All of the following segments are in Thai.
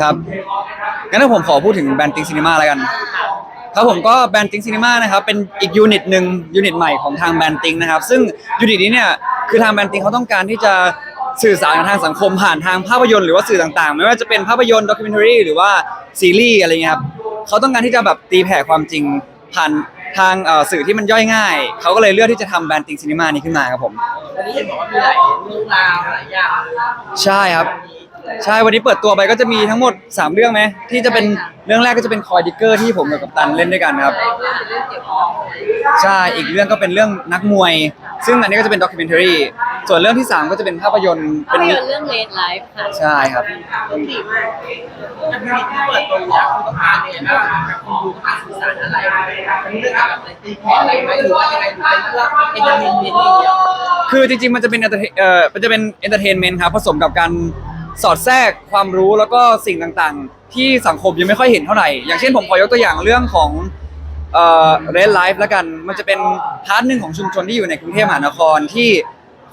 ครับงั้นผมขอพูดถึงแบรนด์ติงซีนีมาแล้วกัน ครับผมก็แบรนด์ติงซีนีมานะครับเป็นอีกยูนิตหนึ่งยูนิตใหม่ของทางแบรนด์ติงนะครับ ซึ่งยูนิตนี้เนี่ยคือทางแบรนด์ติงเขาต้องการที่จะสื่อสารกับทางสังคมผ่านทางภาพยนตร์หรือว่าสื่อต่างๆ ไม่ว่าจะเป็นภาพยนตร์ด็อกิเมนทารีหรือว่าซีรีส์อะไรเงี้ยครับเขาต้องการที่จะแบบตีแผ่ความจริงผ่านทางเอ่อสื่อที่มันย่อยง่าย เขาก็เลยเลือกที่จะทำแบรนด์ติงซีนีมานี้ขึ้นมาครับผมวันนี้เห็นบอกว่ามีหลายเรื่องราวหลายอย่างใช่ครับ ใช่วันนี้เปิดตัวไปก็จะมีทั้งหมด 3 เรื่องไหมที่จะเป็นเรื่องแรกก็จะเป็นคอยดิเกอร์ที่ผมกับกัปตันเล่นด้วยกันครับเรื่องเกี่ยวกับใช่อีกเรื่องก็เป็นเรื่องนักมวย ซึ่งอันนี้ก็จะเป็นด็อกิเมนทารีส่วนเรื่องที่ 3 ก็จะเป็นภาพยนตร์เป็ภานพยนตร์เรื่อง Late Life ค่ะใช่ครับต้องดีมากจะมีที่เปิดตัวแล้วคุณต้องการเนี่ยนะกับคนดูต้องการสื่อสารอะไรเป็นเรื่องแบบในตีแผ่อะไรไหมหรือว่ายังไงหรือเป็นเรื่องเอนเตอร์เทนเมนต์อย่างเดียวคือจริงๆมันจะเป็น entertain- เอ่อมันจะเป็นเอนเตอร์เทนเมนต์ครับผสมกับการ สอดแทรกความรู้แล้วก็สิ่งต่างๆ ที่สังคมยังไม่ค่อยเห็นเท่าไหร่ อย่างเช่นผมขอยกตัวอย่างเรื่องของเอ่อเรดไลฟ์แล้วกัน มันจะเป็นพาร์ทหนึ่งของชุมชนที่อยู่ในกรุงเทพมหานครที่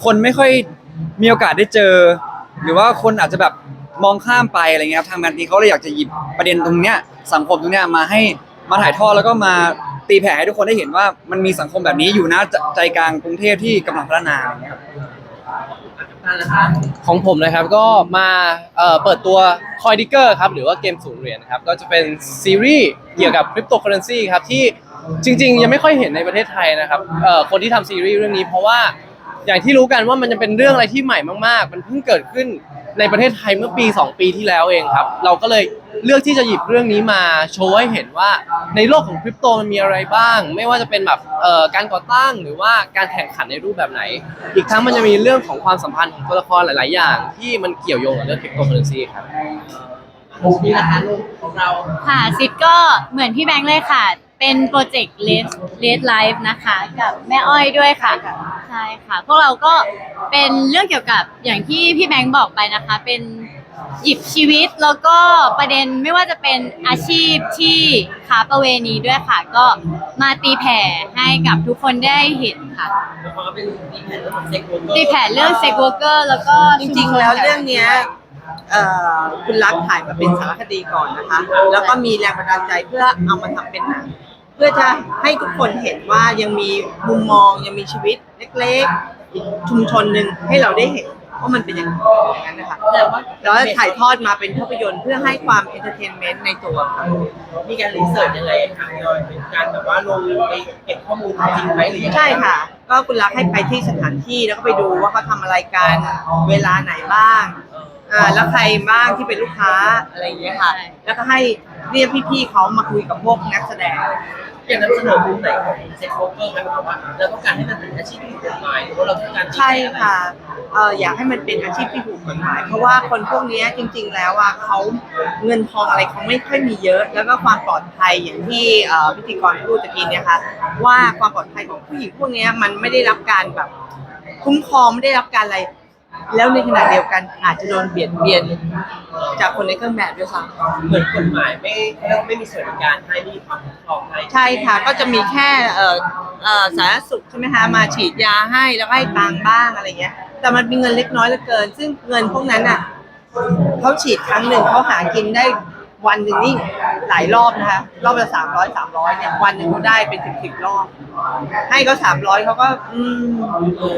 คนไม่ค่อยมีโอกาสได้เจอ หรือว่าคนอาจจะแบบมองข้ามไปอะไรเงี้ยครับทางแบรนด์นี้เขาเลยอยากจะหยิบประเด็นตรงเนี้ยสังคมตรงเนี้ยมาให้มาถ่ายทอดแล้วก็มาตีแผ่ให้ทุกคนได้เห็นว่ามันมีสังคมแบบนี้อยู่นะใจกลางกรุงเทพที่กำลังพัฒนาอะไรเงี้ยครับ ของผมนะครับก็มาเปิดตัวคอยดิเกอร์ครับหรือว่าเกมศูนย์เหรียญครับก็จะเป็นซีรีส์เกี่ยวกับคริปโตเคอเรนซีครับที่จริง ๆ ยังไม่ค่อยเห็นในประเทศไทยนะครับคนที่ทำซีรีส์เรื่องนี้เพราะว่า อย่างที่รู้กันว่ามันจะเป็นเรื่องอะไรที่ใหม่มากๆ มันเพิ่งเกิดขึ้นในประเทศไทยเมื่อปี 2 ปีที่แล้วเองครับ เราก็เลยเลือกที่จะหยิบเรื่องนี้มาโชว์ให้เห็นว่าในโลกของคริปโตมันมีอะไรบ้าง ไม่ว่าจะเป็นแบบการก่อตั้งหรือว่าการแข่งขันในรูปแบบไหน อีกทั้งมันจะมีเรื่องของความสัมพันธ์ของตัวละครหลาย ๆ อย่าง ที่มันเกี่ยวโยงกับเรื่องคริปโตเคอเรนซีครับนี่นะคะลูกของเราค่ะซิดก็เหมือนพี่แบงค์เลยค่ะ เป็นโปรเจกต์ Late Late Life นะคะ กับแม่อ้อยด้วยค่ะ ใช่ค่ะ พวกเราก็เป็นเรื่องเกี่ยวกับอย่างที่พี่แบงค์บอกไปนะคะ เป็นหยิบชีวิตแล้วก็ประเด็นไม่ว่าจะเป็นอาชีพที่ค้าประเวณีด้วยค่ะ ก็มาตีแผ่ให้กับทุกคนได้เห็นค่ะ แล้วก็เป็นตีแผ่เรื่องของเซ็กโวเกอร์ตีแผ่เรื่องเซ็กเวอร์เกอร์แล้วก็จริงๆ แล้วเรื่องเนี้ยเอ่อคุณรักถ่ายมาเป็นสารคดีก่อนนะคะ แล้วก็มีแรงบันดาลใจเพื่อเอามาทำเป็นหนัง เพื่อจะให้ทุกคนเห็นว่ายังมีมุมมองยังมีชีวิต เล็กๆอีกชุมชนหนึ่งให้เราได้เห็นว่ามันเป็นอย่างอย่างนั้นนะคะแต่ว่าแล้วถ่ายทอดมาเป็นภาพยนตร์เพื่อให้ความเอนเตอร์เทนเมนต์ในตัวค่ะ มีการรีเสิร์ชยังไงคะพี่อ้อยเป็นการแบบว่าลงไปเก็บข้อมูลจริงไหมหรือยังไงใช่ค่ะ ก็คุณรักให้ไปที่สถานที่แล้วก็ไปดูว่าเขาทำอะไรกันเวลาไหนบ้างอ่าแล้วใครบ้างที่เป็นลูกค้าอะไรอย่างเงี้ยค่ะ แล้วก็ให้เรียกพี่ๆเขามาคุยกับพวกนักแสดงอยากนำเสนอมุมไหนของเซ็กโวเกอร์ไหมครับว่าเราต้องการให้มันเป็นอาชีพที่ถูกกฎหมายหรือว่าเราต้องการใช่ค่ะเอออยากให้มันเป็นอาชีพที่ถูกกฎหมาย เพราะว่าคนพวกนี้จริง ๆ แล้วอะเขาเงินทองอะไรเขาไม่ค่อยมีเยอะ แล้วก็ความปลอดภัยอย่างที่พิธีกรพูดตะกี้เนี่ยค่ะว่าความปลอดภัยของผู้หญิงพวกนี้มันไม่ได้รับการแบบคุ้มครองไม่ได้รับการอะไร แล้วในขณะเดียวกันอาจจะโดนเบียดเบียน จากคนในเครื่องแบบด้วยซ้ำเหมือนกฎหมายไม่ไม่มีส่วนในการให้ไม่มีความคุ้มครองให้ใช่ค่ะก็จะมีแค่เอ่อเอ่อสาธารณสุขใช่ไหมคะมาฉีดยาให้แล้วก็ให้ตังค์บ้างอะไรเงี้ย แต่มันมีเงินเล็กน้อยเหลือเกิน ซึ่งเงินพวกนั้นอะเขาฉีดครั้งหนึ่งเขาหากินได้ วันหนึ่งนี่หลายรอบนะคะ รอบละสามร้อยสามร้อยเนี่ยวันหนึ่งเขาได้เป็นสิบสิบรอบ ให้เขาสามร้อยเขาก็ อืม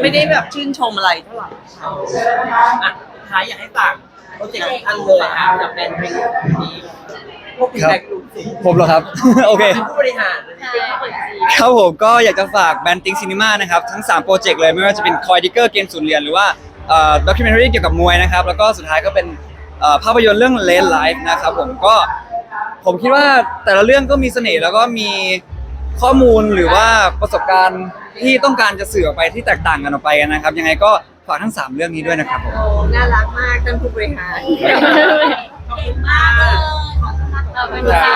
ไม่ได้แบบชื่นชมอะไรเท่าไหร่อะสุดท้ายอยากให้ฝากโปรเจกต์ของท่านเลยอะกับแบรนด์เพลงนี้พวกพี่แบงค์รู้สิผมเหรอครับ โอเค เป็นผู้บริหารใช่ครับผมก็อยากจะฝากแบรนด์ติงซีนีมานะครับ ทั้ง 3 โปรเจกต์เลยไม่ว่าจะเป็นคอยดิเกอร์เกมศูนย์เหรียญหรือว่าด็อกิเมนทารีเกี่ยวกับมวยนะครับ แล้วก็สุดท้ายก็เป็นเอ่อ ภาพยนตร์เรื่องเลนไลฟ์นะครับผมก็ผมคิดว่าแต่ละเรื่องก็มีเสน่ห์แล้วก็มีข้อมูลหรือว่าประสบการณ์ที่ต้องการจะสื่อออกไปที่แตกต่างกันออกไปนะครับ ยังไงก็ฝากทั้ง 3 เรื่องนี้ด้วยนะครับผมโอ้น่ารักมากท่านผู้บริหารขอบคุณมากเลยขอบคุณค่ะ